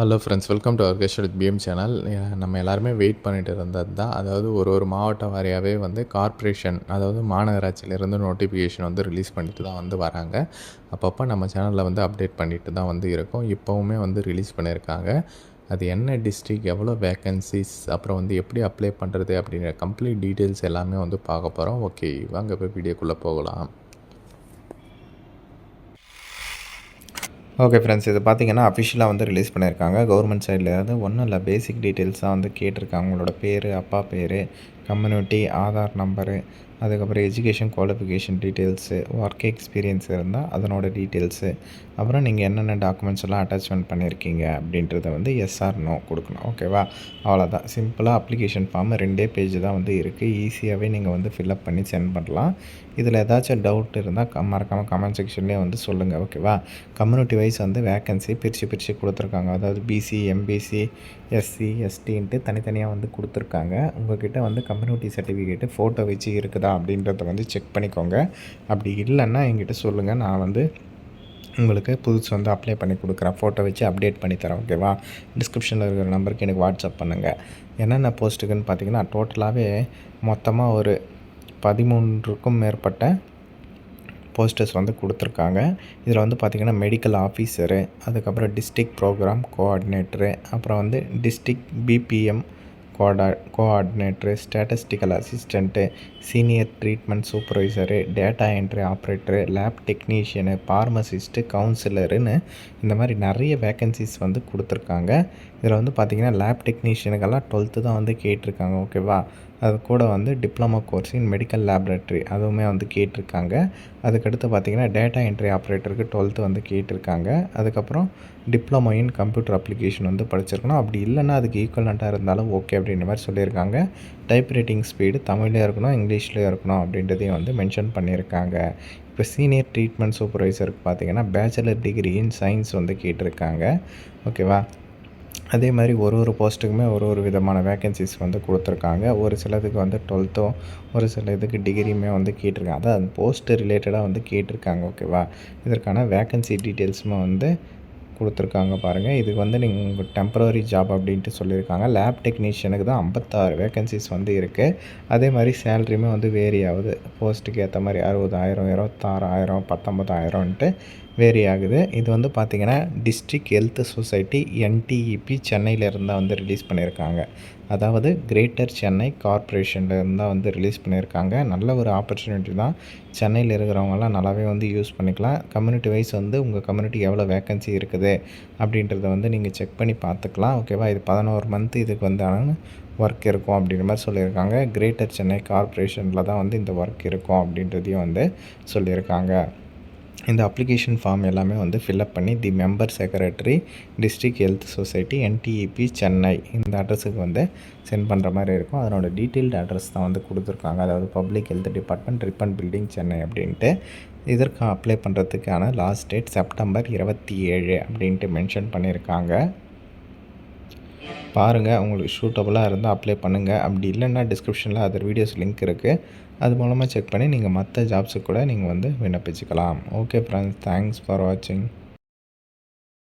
Hello friends welcome to ஆர்கெஸ்ட் with PM channel நம்ம எல்லாருமே வெயிட் பண்ணிட்டு இருந்தது தான். அதாவது ஒரு ஒரு மாவட்டம் வாரியாகவே வந்து கார்ப்பரேஷன் அதாவது மாநகராட்சியிலேருந்து நோட்டிஃபிகேஷன் வந்து ரிலீஸ் பண்ணிட்டு தான் வந்து வராங்க. அப்பப்போ நம்ம சேனலில் வந்து அப்டேட் பண்ணிட்டு தான் வந்து இருக்கோம். இப்போவுமே வந்து ரிலீஸ் பண்ணியிருக்காங்க அது என்ன டிஸ்ட்ரிக் எவ்வளோ வேக்கன்சிஸ் அப்புறம் வந்து எப்படி அப்ளை பண்ணுறது அப்படிங்கிற கம்ப்ளீட் டீட்டெயில்ஸ் எல்லாமே வந்து பார்க்க போகிறோம் ஓகே வாங்க போய் வீடியோக்குள்ளே போகலாம். ஓகே ஃப்ரெண்ட்ஸ் இது பார்த்தீங்கன்னா அஃபிஷியலாக வந்து ரிலீஸ் பண்ணியிருக்காங்க. கவர்மெண்ட் சைட்லேருந்து ஒன்றும் இல்லை பேசிக் டீட்டெயில்ஸாக வந்து கேட்டிருக்காங்க. உங்களோட பேர் அப்பா பேர் கம்யூனிட்டி ஆதார் நம்பரு அதுக்கப்புறம் education qualification details work experience இருந்தால் அதனோட டீட்டெயில்ஸு அப்புறம் நீங்கள் என்னென்ன டாக்குமெண்ட்ஸ் எல்லாம் அட்டாச்மெண்ட் பண்ணியிருக்கீங்க அப்படின்றத வந்து எஸ்ஆர் நோ கொடுக்கணும். ஓகேவா அவ்வளோதான் சிம்பிளாக அப்ளிகேஷன் ஃபார்ம் ரெண்டே பேஜ் தான் வந்து இருக்குது ஈஸியாகவே நீங்கள் வந்து ஃபில்அப் பண்ணி சென்ட் பண்ணலாம். இதில் ஏதாச்சும் டவுட் இருந்தால் க மறக்காமல் கமெண்ட் செக்ஷன்லேயே வந்து சொல்லுங்கள் ஓகேவா கம்யூனிட்டி வைஸ் வந்து வேக்கன்சி பிரித்து பிரித்து கொடுத்துருக்காங்க. அதாவது பிசி எம்பிசி எஸ்சி எஸ்டின்ட்டு தனித்தனியாக வந்து கொடுத்துருக்காங்க. உங்கள்கிட்ட வந்து கம்யூனிட்டி சர்டிஃபிகேட்டு ஃபோட்டோ வச்சு இருக்குதா அப்படின்றத வந்து செக் பண்ணிக்கோங்க. அப்படி இல்லைன்னா என்கிட்ட சொல்லுங்கள் நான் வந்து உங்களுக்கு புதுசு வந்து அப்ளை பண்ணி கொடுக்குறேன். ஃபோட்டோ வச்சு அப்டேட் பண்ணி தரேன் ஓகேவா டிஸ்கிரிப்ஷனில் இருக்கிற நம்பருக்கு எனக்கு வாட்ஸ்அப் பண்ணுங்கள் என்னென்ன போஸ்ட்டுக்குன்னு பார்த்தீங்கன்னா டோட்டலாகவே மொத்தமாக ஒரு பதிமூன்றுக்கும் மேற்பட்ட போஸ்டர்ஸ் வந்து கொடுத்துருக்காங்க. இதில் வந்து பார்த்திங்கன்னா மெடிக்கல் ஆஃபீஸரு அதுக்கப்புறம் டிஸ்ட்ரிக்ட் ப்ரோக்ராம் கோஆர்டினேட்டரு அப்புறம் வந்து district BBM கோஆர்டா coordinator statistical assistant senior treatment supervisor data entry operator lab technician pharmacist கவுன்சிலருன்னு இந்த மாதிரி நிறைய வேக்கன்சிஸ் வந்து கொடுத்துருக்காங்க. இதில் வந்து பார்த்திங்கன்னா லேப் டெக்னீஷியனுக்கெல்லாம் டுவெல்த்து தான் வந்து கேட்டிருக்காங்க ஓகேவா அது கூட வந்து diploma course in medical laboratory அதுவுமே வந்து கேட்டிருக்காங்க. அதுக்கடுத்து பார்த்திங்கன்னா டேட்டா என்ட்ரி ஆப்ரேட்டருக்கு டுவெல்த்து வந்து கேட்டிருக்காங்க. அதுக்கப்புறம் டிப்ளமோ இன் கம்ப்யூட்டர் அப்ளிகேஷன் வந்து படிச்சிருக்கணும். அப்படி இல்லைன்னா அதுக்கு ஈக்குவலண்ட்டாக இருந்தாலும் ஓகே அப்படின்ற மாதிரி சொல்லியிருக்காங்க. டைப் ரைட்டிங் ஸ்பீடு தமிழ்லேயும் இருக்கணும் இங்கிலீஷ்லேயும் இருக்கணும் அப்படின்றதையும் வந்து மென்ஷன் பண்ணியிருக்காங்க. இப்போ சீனியர் ட்ரீட்மெண்ட் சூப்பர்வைசருக்கு பார்த்தீங்கன்னா பேச்சுலர் டிகிரி இன் சயின்ஸ் வந்து கேட்டிருக்காங்க. ஓகேவா அதே மாதிரி ஒரு ஒரு போஸ்ட்டுக்குமே ஒரு ஒரு விதமான வேக்கன்சிஸ் வந்து கொடுத்துருக்காங்க. ஒரு சிலதுக்கு வந்து டுவெல்த்தும் ஒரு சில இதுக்கு டிகிரியுமே வந்து கேட்டிருக்காங்க. அதான் அந்த போஸ்ட்டு ரிலேட்டடாக வந்து கேட்டிருக்காங்க ஓகேவா இதற்கான வேக்கன்சி டீட்டெயில்ஸுமே வந்து கொடுத்துருக்காங்க பாருங்கள் இதுக்கு வந்து நீங்கள் உங்கள் டெம்பரரி ஜாப் அப்படின்ட்டு சொல்லியிருக்காங்க. லேப் டெக்னீஷியனுக்கு தான் ஐம்பத்தாறு வேக்கன்சிஸ் வந்து இருக்குது அதே மாதிரி சேல்ரியுமே வந்து வேரி ஆகுது. போஸ்ட்டுக்கு ஏற்ற மாதிரி அறுபதாயிரம் இருபத்தாறாயிரம் பத்தொம்பதாயிரம்ன்ட்டு வேரி ஆகுது. இது வந்து பார்த்திங்கன்னா டிஸ்ட்ரிக் ஹெல்த் சொசைட்டி என்டிஇபி சென்னையிலேருந்து தான் வந்து ரிலீஸ் பண்ணியிருக்காங்க. அதாவது கிரேட்டர் சென்னை கார்ப்பரேஷன்லேருந்து தான் வந்து ரிலீஸ் பண்ணியிருக்காங்க. நல்ல ஒரு ஆப்பர்ச்சுனிட்டி தான். சென்னையில் இருக்கிறவங்கலாம் நல்லாவே வந்து யூஸ் பண்ணிக்கலாம். கம்யூனிட்டி வைஸ் வந்து உங்கள் கம்யூனிட்டி எவ்வளோ வேக்கன்சி இருக்குது? அப்படின்றத வந்து நீங்கள் செக் பண்ணி பார்த்துக்கலாம் ஓகேவா? இது பதினோரு மந்த் இதுக்கு வந்து ஒர்க் இருக்கும் அப்படின்ற மாதிரி சொல்லியிருக்காங்க. கிரேட்டர் சென்னை கார்ப்பரேஷனில் தான் வந்து இந்த ஒர்க் இருக்கும் அப்படின்றதையும் வந்து சொல்லியிருக்காங்க. இந்த அப்ளிகேஷன் ஃபார்ம் எல்லாமே வந்து ஃபில்அப் பண்ணி the member secretary district health society NTEP Chennai இந்த அட்ரஸுக்கு வந்து சென்ட் பண்ணுற மாதிரி இருக்கும். அதனோட டீட்டெயில்டு அட்ரஸ் தான் வந்து கொடுத்துருக்காங்க. அதாவது public health department ribbon building Chennai அப்படின்ட்டு. இதற்கு அப்ளை பண்ணுறதுக்கான லாஸ்ட் டேட் செப்டம்பர் இருபத்தி ஏழு அப்படின்ட்டு மென்ஷன் பண்ணியிருக்காங்க. பாருங்கள் உங்களுக்கு சூட்டபுளாக இருந்தால் அப்ளை பண்ணுங்கள் அப்படி இல்லைன்னா டிஸ்கிரிப்ஷனில் அதர் வீடியோஸ் லிங்க் இருக்குது அது மூலமாக செக் பண்ணி நீங்கள் மற்ற ஜாப்ஸுக்கு கூட நீங்கள் வந்து விண்ணப்பிச்சுக்கலாம். ஓகே ஃப்ரெண்ட்ஸ் தேங்க்ஸ் ஃபார் வாட்சிங்